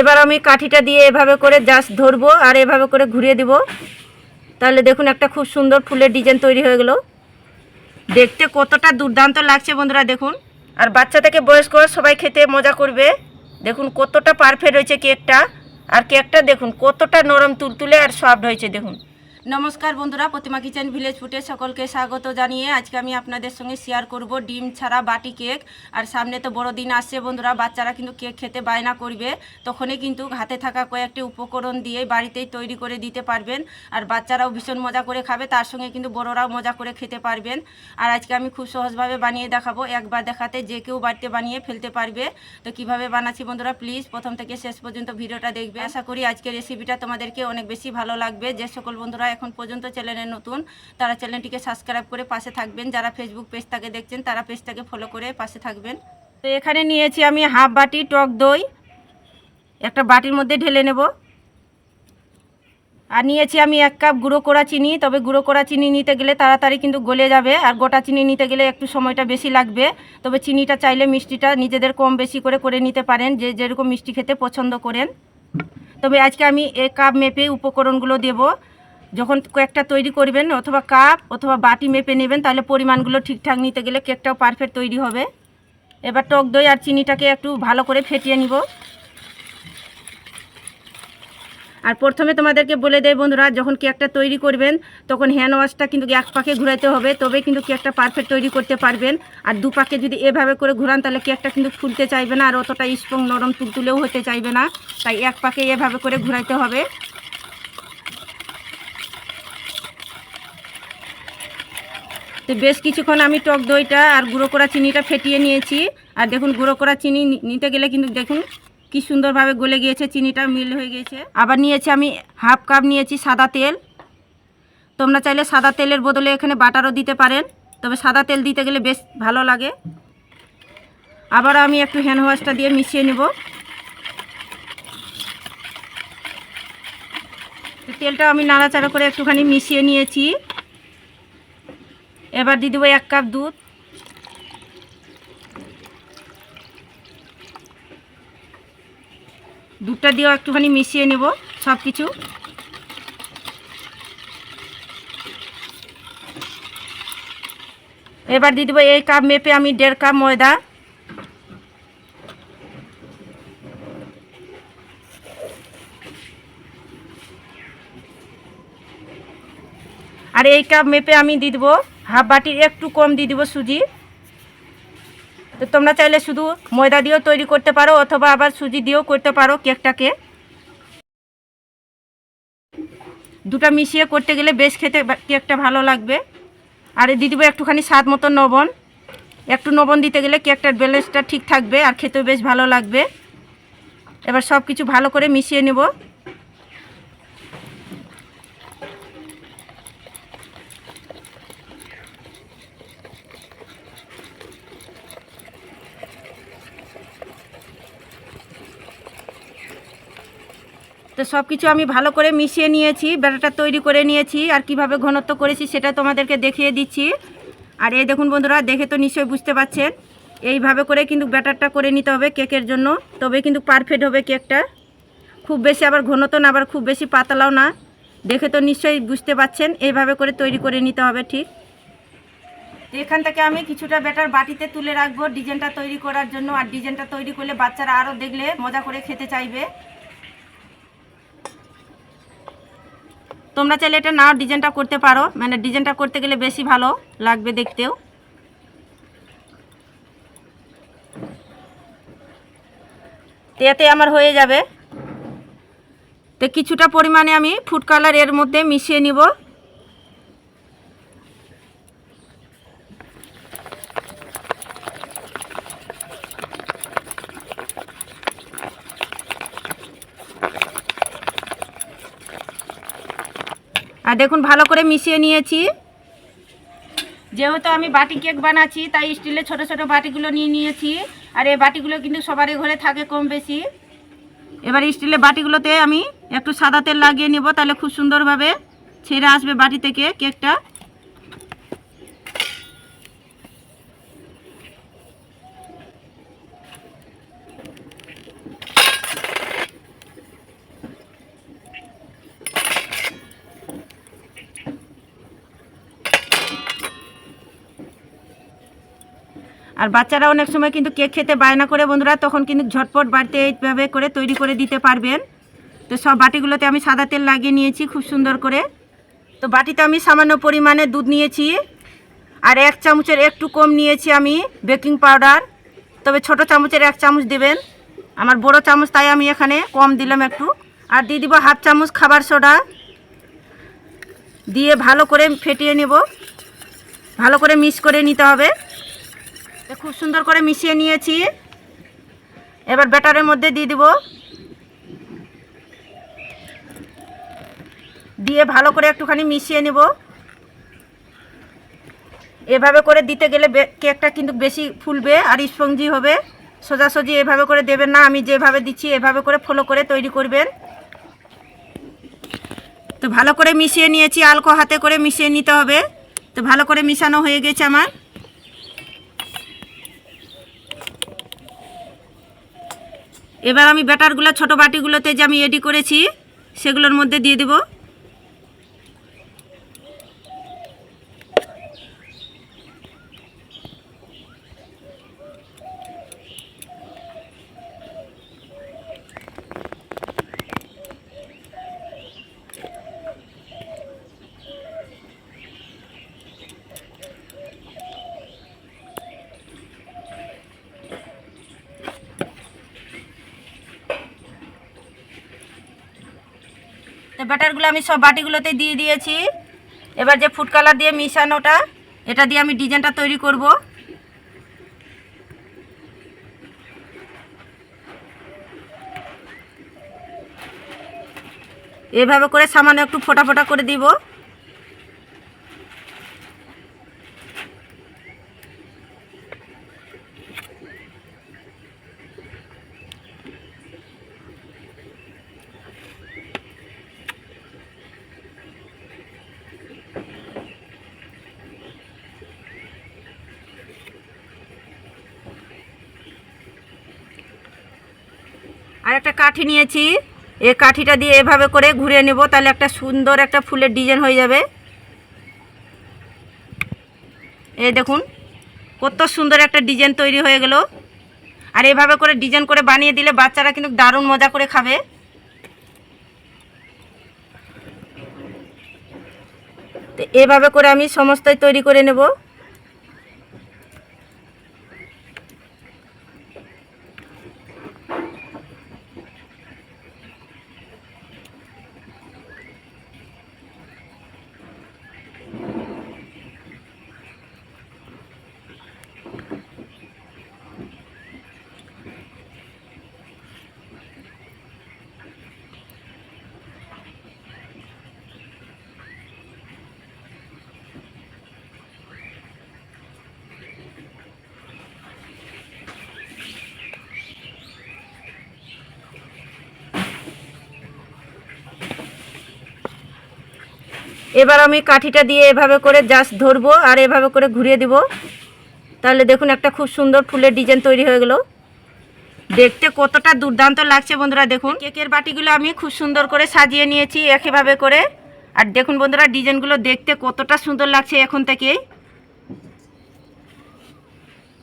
এবার আমি কাঠিটা দিয়ে এভাবে করে জাস্ট ধরবো আর এভাবে করে ঘুরিয়ে দিব। তাহলে দেখুন একটা খুব সুন্দর ফুলের ডিজাইন তৈরি হয়ে গেল। দেখতে কতটা দুর্দান্ত লাগছে বন্ধুরা দেখুন। আর বাচ্চা থেকে বয়স্ক সবাই খেতে মজা করবে। দেখুন কতটা পারফেক্ট হয়েছে কেকটা আর কেকটা দেখুন কতটা নরম, তুলতুলে আর সফট হয়েছে দেখুন। নমস্কার বন্ধুরা, প্রতিমা কিচেন ভিলেজ ফুটে সকলকে স্বাগত জানিয়ে আজকে আমি আপনাদের সঙ্গে শেয়ার করব ডিম ছাড়া বাটি কেক আর সামনে তো বড়দিন আসছে বন্ধুরা, বাচ্চারা কিন্তু কেক খেতে বায়না করবে। তখনই কিন্তু হাতে থাকা কয়েকটি উপকরণ দিয়ে বাড়িতেই তৈরি করে দিতে পারবেন। আর বাচ্চারাও ভীষণ মজা করে খাবে, তার সঙ্গে কিন্তু বড়রাও মজা করে খেতে পারবেন। আর আজকে আমি খুব সহজভাবে বানিয়ে দেখাবো, একবার দেখাতে যে কেউ বাড়িতে বানিয়ে ফেলতে পারবে। তো কীভাবে বানাচ্ছি বন্ধুরা প্লিজ প্রথম থেকে শেষ পর্যন্ত ভিডিওটা দেখবে। আশা করি আজকের রেসিপিটা তোমাদেরকে অনেক বেশি ভালো লাগবে। যে সকল বন্ধুরা এখন পর্যন্ত চ্যানেলে নতুন, তারা চ্যানেলটিকে সাবস্ক্রাইব করে পাশে থাকবেন। যারা ফেসবুক পেজটাকে দেখছেন, তারা পেজটাকে ফলো করে পাশে থাকবেন। তো এখানে নিয়েছি আমি হাফ বাটি টক দই। একটা বাটির মধ্যে ঢেলে নেব। আর নিয়েছি আমি এক কাপ গুঁড়ো করা চিনি, তবে গুঁড়ো করা চিনি নিতে গেলে তাড়াতাড়ি কিন্তু গলে যাবে। আর গোটা চিনি নিতে গেলে একটু সময়টা বেশি লাগবে। তবে চিনিটা চাইলে মিষ্টিটা নিজেদের কম বেশি করে করে নিতে পারেন, যে যেরকম মিষ্টি খেতে পছন্দ করেন। তবে আজকে আমি এ কাপ মেপে উপকরণগুলো দেব। যখন কেকটা তৈরি করবেন, অথবা কাপ অথবা বাটি মেপে নেবেন, তাহলে পরিমাণগুলো ঠিকঠাক নিতে গেলে কেকটাও পারফেক্ট তৈরি হবে। এবার টক দই আর চিনিটাকে একটু ভালো করে ফেটিয়ে নিব। আর প্রথমে তোমাদেরকে বলে দেয় বন্ধুরা, যখন কেকটা তৈরি করবেন, তখন হ্যান্ড ওয়াশটা কিন্তু এক পাকে ঘুরাইতে হবে, তবে কিন্তু কেকটা পারফেক্ট তৈরি করতে পারবেন। আর দু পাকে যদি এভাবে করে ঘুরান, তাহলে কেকটা কিন্তু ফুলতে চাইবে না, আর অতটা স্ট্রং নরম তুলতুলেও হতে চাইবে না। তাই এক পাকে এভাবে করে ঘুরাইতে হবে। তো বেশ কিছুক্ষণ আমি টক দইটা আর গুঁড়ো করা চিনিটা ফেটিয়ে নিয়েছি। আর দেখুন, গুঁড়ো করা চিনি নিতে গেলে কিন্তু দেখুন কি সুন্দরভাবে গলে গিয়েছে, চিনিটা মিল হয়ে গিয়েছে। আবার নিয়েছি আমি হাফ কাপ নিয়েছি সাদা তেল। তোমরা চাইলে সাদা তেলের বদলে এখানে বাটারও দিতে পারেন, তবে সাদা তেল দিতে গেলে বেশ ভালো লাগে। আবার আমি একটু হ্যান্ড ওয়াশটা দিয়ে মিশিয়ে নেব। তেলটা আমি নাড়াচাড়া করে একটুখানি মিশিয়ে নিয়েছি। এবার দিয়ে দেবো এক কাপ দুধ। দুধটা দিয়েও একটুখানি মিশিয়ে নেব সব কিছু এবার দিয়ে দেবো এই কাপ মেপে আমি দেড় কাপ ময়দা। আর এই কাপ মেপে আমি দিয়ে দেবো হাফ বাটির একটু কম দিয়ে দেবো সুজি। তো তোমরা চাইলে শুধু ময়দা দিয়েও তৈরি করতে পারো, অথবা আবার সুজি দিয়েও করতে পারো কেকটাকে। দুটো মিশিয়ে করতে গেলে বেশ খেতে কেকটা ভালো লাগবে। আর দিয়ে দেবো একটুখানি স্বাদ মতো লবণ একটু লবণ দিতে গেলে কেকটার ব্যালেন্সটা ঠিক থাকবে আর খেতেও বেশ ভালো লাগবে। এবার সব কিছু ভালো করে মিশিয়ে নেব। তো সব কিছু আমি ভালো করে মিশিয়ে নিয়েছি, ব্যাটারটা তৈরি করে নিয়েছি, আর কীভাবে ঘনত্ব করেছি সেটা তোমাদেরকে দেখিয়ে দিচ্ছি। আর এই দেখুন বন্ধুরা, দেখে তো নিশ্চয়ই বুঝতে পারছেন, এইভাবে করে কিন্তু ব্যাটারটা করে নিতে হবে কেকের জন্য। তবে কিন্তু পারফেক্ট হবে কেকটা। খুব বেশি আবার ঘনত্ব না, আবার খুব বেশি পাতলাও না। দেখে তো নিশ্চয়ই বুঝতে পারছেন, এইভাবে করে তৈরি করে নিতে হবে ঠিক। এখান থেকে আমি কিছুটা ব্যাটার বাটিতে তুলে রাখব, ডিজাইনটা তৈরি করার জন্য। আর ডিজাইনটা তৈরি করলে বাচ্চারা আরও দেখলে মজা করে খেতে চাইবে। তোমরা চাইলে এটা নাও ডিজাইনটা করতে পারো। মানে ডিজাইনটা করতে গেলে বেশি ভালো লাগবে দেখতেও। এতে আমার হয়ে যাবে। তো কিছুটা পরিমাণে আমি ফুড কালারের মধ্যে মিশিয়ে নিব। আর দেখুন, ভালো করে মিশিয়ে নিয়েছি। যেহেতু আমি বাটি কেক বানাচ্ছি, তাই স্টিলের ছোট ছোট বাটিগুলো নিয়ে নিয়েছি। আর এই বাটিগুলো কিন্তু সবারই ঘরে থাকে কম বেশি। এবার স্টিলের বাটিগুলোতে আমি একটু সাদা তেল লাগিয়ে নেব, তাহলে খুব সুন্দরভাবে ছেড়ে আসবে বাটি থেকে কেকটা। আর বাচ্চারা অনেক সময় কিন্তু কেক খেতে বায়না করে বন্ধুরা, তখন কিন্তু ঝটপট বাড়িতে এইভাবে করে তৈরি করে দিতে পারবেন। তো সব বাটিগুলোতে আমি সাদা তেল লাগিয়ে নিয়েছি খুব সুন্দর করে। তো বাটিতে আমি সামান্য পরিমাণে দুধ নিয়েছি আর এক চামচের একটু কম নিয়েছি আমি বেকিং পাউডার। তবে ছোট চামচের এক চামচ দেবেন, আমার বড় চামচ তাই আমি এখানে কম দিলাম একটু। আর দিয়ে দিব হাফ চামচ খাবার সোডা। দিয়ে ভালো করে ফেটিয়ে নেব, ভালো করে মিক্স করে নিতে হবে। খুব সুন্দর করে মিশিয়ে নিয়েছি। এবার ব্যাটারের মধ্যে দিয়ে দিব। দিয়ে ভালো করে একটুখানি মিশিয়ে নেব। এভাবে করে দিতে গেলে কেকটা কিন্তু বেশি ফুলবে আর স্পঞ্জি হবে। সোজাসুজি এভাবে করে দেবেন না, আমি যেভাবে দিচ্ছি এভাবে করে ফলো করে তৈরি করবেন। তো ভালো করে মিশিয়ে নিয়েছি, আলকো হাতে করে মিশিয়ে নিতে হবে। তো ভালো করে মিশানো হয়ে গেছে আমার। এবার আমি ব্যাটারগুলো ছোটো বাটিগুলোতে যে আমি এডি করেছি সেগুলোর মধ্যে দিয়ে দেব। তো ব্যাটারগুলো আমি সব বাটিগুলোতে দিয়ে দিয়েছি। এবার যে ফুড কালার দিয়ে মিশানোটা, এটা দিয়ে আমি ডিজাইনটা তৈরি করব। এভাবে করে সামান্য একটু ফোটা ফোটা করে দিব। একটা কাঠি নিয়েছি। এই কাঠিটা দিয়ে এভাবে করে ঘুরে নেব, তাহলে একটা সুন্দর একটা ফুলের ডিজাইন হয়ে যাবে। এ দেখুন, কত সুন্দর একটা ডিজাইন তৈরি হয়ে গেল। আর এভাবে করে ডিজাইন করে বানিয়ে দিলে বাচ্চারা কিন্তু দারুণ মজা করে খাবে। তো এভাবে করে আমি সমস্তই তৈরি করে নেব। এবার আমি কাঠিটা দিয়ে এভাবে করে জাস্ট ধরবো আর এভাবে করে ঘুরিয়ে দিব। তাহলে দেখুন একটা খুব সুন্দর ফুলের ডিজাইন তৈরি হয়ে গেল। দেখতে কতটা দুর্দান্ত লাগছে বন্ধুরা, দেখুন। কেকের বাটিগুলো আমি খুব সুন্দর করে সাজিয়ে নিয়েছি একইভাবে করে। আর দেখুন বন্ধুরা, ডিজাইনগুলো দেখতে কতটা সুন্দর লাগছে এখন থেকেই।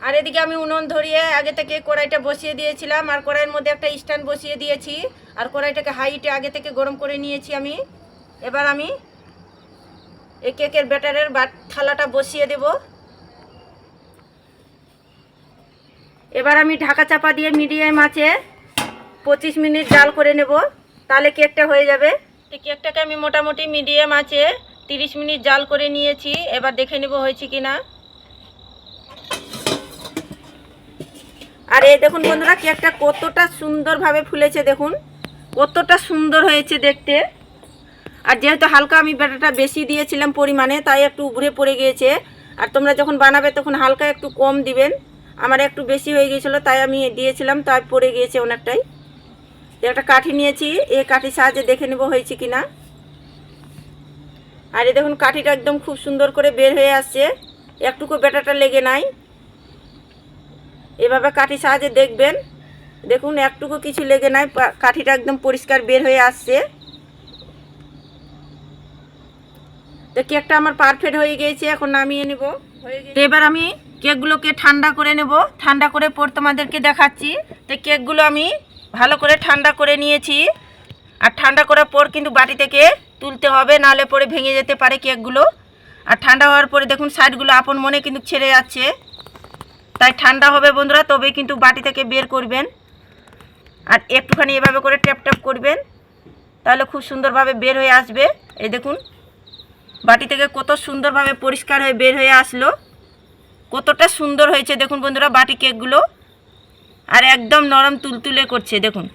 আর এদিকে আমি উনুন ধরিয়ে আগে থেকে কড়াইটা বসিয়ে দিয়েছিলাম, আর কড়াইয়ের মধ্যে একটা স্ট্যান্ড বসিয়ে দিয়েছি। আর কড়াইটাকে হাইটে আগে থেকে গরম করে নিয়েছি আমি। এবার আমি এই কেকের ব্যাটারের বাট থালাটা বসিয়ে দেব। এবার আমি ঢাকা চাপা দিয়ে মিডিয়াম আছে পঁচিশ মিনিট জাল করে নেব, তাহলে কেকটা হয়ে যাবে। কেকটাকে আমি মোটামুটি মিডিয়াম আছে তিরিশ মিনিট জাল করে নিয়েছি, এবার দেখে নেব হয়েছে কি না আর এই দেখুন বন্ধুরা, কেকটা কতটা সুন্দরভাবে ফুলেছে দেখুন, কতটা সুন্দর হয়েছে দেখতে। আর যেহেতু হালকা আমি ব্যাটাটা বেশি দিয়েছিলাম পরিমাণে, তাই একটু উবড়ে পড়ে গিয়েছে। আর তোমরা যখন বানাবে তখন হালকা একটু কম দিবেন। আমার একটু বেশি হয়ে গিয়েছিল, তাই আমি দিয়েছিলাম, তাই পড়ে গিয়েছে অনেকটাই। একটা কাঠি নিয়েছি, এই কাঠির সাহায্যে দেখে নেব হয়েছে কি না আর এই দেখুন, কাঠিটা একদম খুব সুন্দর করে বের হয়ে আসছে। একটুকু ব্যাটাটা লেগে নাই। এভাবে কাঠির সাহায্যে দেখবেন। দেখুন, একটুকু কিছু লেগে নাই কাঠিটা একদম পরিষ্কার বের হয়ে আসছে। তো কেকটা আমার পারফেক্ট হয়ে গিয়েছে, এখন নামিয়ে নেব। এবার আমি কেকগুলোকে ঠান্ডা করে নেব। ঠান্ডা করে পর তোমাদেরকে দেখাচ্ছি। তো কেকগুলো আমি ভালো করে ঠান্ডা করে নিয়েছি। আর ঠান্ডা করার পর কিন্তু বাটি থেকে তুলতে হবে নাহলে পরে ভেঙে যেতে পারে কেকগুলো। আর ঠান্ডা হওয়ার পরে দেখুন সাইডগুলো আপন মনে কিন্তু ছেড়ে যাচ্ছে। তাই ঠান্ডা হবে বন্ধুরা, তবেই কিন্তু বাটি থেকে বের করবেন। আর একটুখানি এভাবে করে ট্যাপ ট্যাপ করবেন। তাহলে খুব সুন্দরভাবে বের হয়ে আসবে। এই দেখুন বাটি থেকে কত সুন্দরভাবে পরিষ্কার হয়ে বের হয়ে আসলো। কতটা সুন্দর হয়েছে দেখুন বন্ধুরা বাটি কেকগুলো। আর একদম নরম তুলতুলে করছে, দেখুন।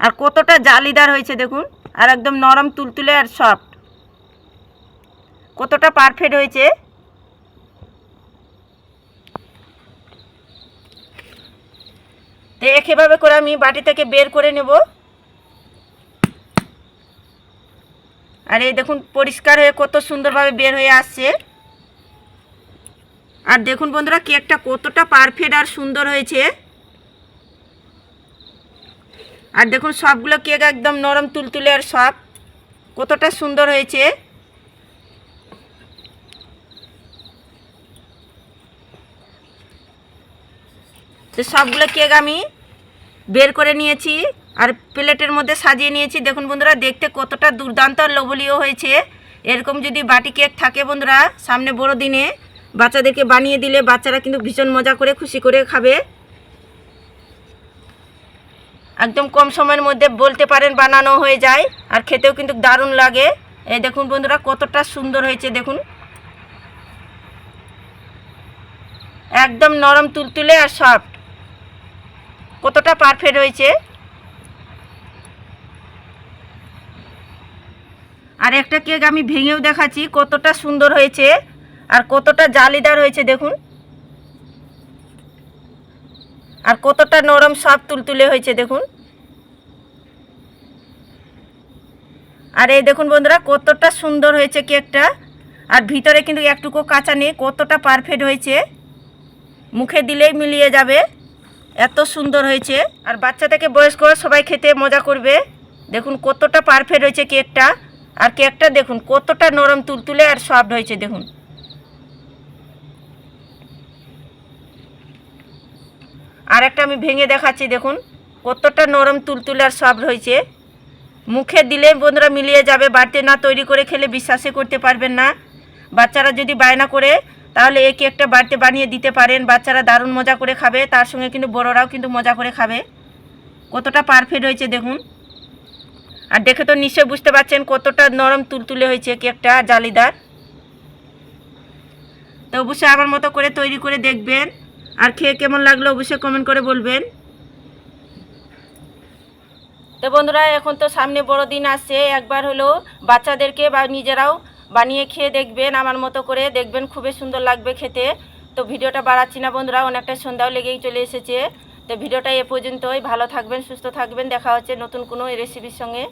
আর কতটা জালিদার হয়েছে দেখুন। আর একদম নরম তুলতুলে আর সফট। কতটা পারফেক্ট হয়েছে। তো এভাবে করে আমি বাটি থেকে বের করে নেব। আর এই দেখুন, পরিষ্কার হয়ে কত সুন্দরভাবে বের হয়ে আসছে। আর দেখুন বন্ধুরা, কেকটা কতটা পারফেক্ট আর সুন্দর হয়েছে। আর দেখুন, সবগুলো কেক একদম নরম, তুলতুলে আর সব। কতটা সুন্দর হয়েছে। তো সবগুলো কেক আমি বের করে নিয়েছি। প্লেটের মধ্যে সাজিয়ে নিয়েছি। দেখুন বন্ধুরা, দেখতে কতটা দুর্দান্ত লোভনীয় হয়েছে। এরকম যদি বাটি কেক থাকে বন্ধুরা, সামনে বড় দিনে বাচ্চাদেরকে বানিয়ে দিলে বাচ্চারা কিন্তু ভীষণ মজা করে খুশি করে খাবে। একদম কম সময়ের মধ্যে বলতে পারেন বানানো হয়ে যায়, আর খেতেও কিন্তু দারুণ লাগে। এই দেখুন বন্ধুরা, কতটা সুন্দর হয়েছে, দেখুন। একদম নরম, তুলতুলে আর সফট। কতটা পারফেক্ট হয়েছে। আর একটা কেক আমি ভেঙেও দেখাচ্ছি, কতটা সুন্দর হয়েছে আর কতটা জালিদার হয়েছে দেখুন। আর কতটা নরম সব তুলতুলে হয়েছে দেখুন। আর এই দেখুন বন্ধুরা, কতটা সুন্দর হয়েছে কেকটা। আর ভিতরে কিন্তু একটুকু কাঁচা নেই, কতটা পারফেক্ট হয়েছে। মুখে দিলেই মিলিয়ে যাবে, এত সুন্দর হয়েছে। আর বাচ্চা থেকে বয়স্ক সবাই খেতে মজা করবে। দেখুন কতটা পারফেক্ট হয়েছে কেকটা। আর কেকটা দেখুন, কতটা নরম তুলতুলে আর সফট হয়েছে, দেখুন। আর একটা আমি ভেঙে দেখাচ্ছি, দেখুন, কতটা নরম তুলতুলে আর সফট হয়েছে। মুখে দিলে বন্ধুরা মিলিয়ে যাবে, বাড়িতে না তৈরি করে খেলে বিশ্বাসই করতে পারবেন না। বাচ্চারা যদি বায়না করে, তাহলে এই কেকটা বাড়িতে বানিয়ে দিতে পারেন। বাচ্চারা দারুণ মজা করে খাবে, তার সঙ্গে কিন্তু বড়রাও কিন্তু মজা করে খাবে। কতটা পারফেক্ট হয়েছে, দেখুন। আর দেখে তো নিশ্চয় বুঝতে পারছেন কতটা নরম তুলতুলে হয়েছে কেকটা জালিদার। তো অবশ্যই আমার মতো করে তৈরি করে দেখবেন। আর খেয়ে কেমন লাগল অবশ্যই কমেন্ট করে বলবেন। তো বন্ধুরা, এখন তো সামনে বড়দিন আসছে। একবার হলো বাচ্চাদেরকে বা নিজেরাও বানিয়ে খেয়ে দেখবেন, আমার মতো করে দেখবেন। খুবই সুন্দর লাগবে খেতে। তো ভিডিওটা বাড়াচ্ছি না বন্ধুরা অনেকটা সন্ধ্যাও লেগেই চলে এসেছে। তো ভিডিওটা এ পর্যন্তই। ভালো থাকবেন সুস্থ থাকবেন। দেখা হচ্ছে নতুন কোনো রেসিপির সঙ্গে।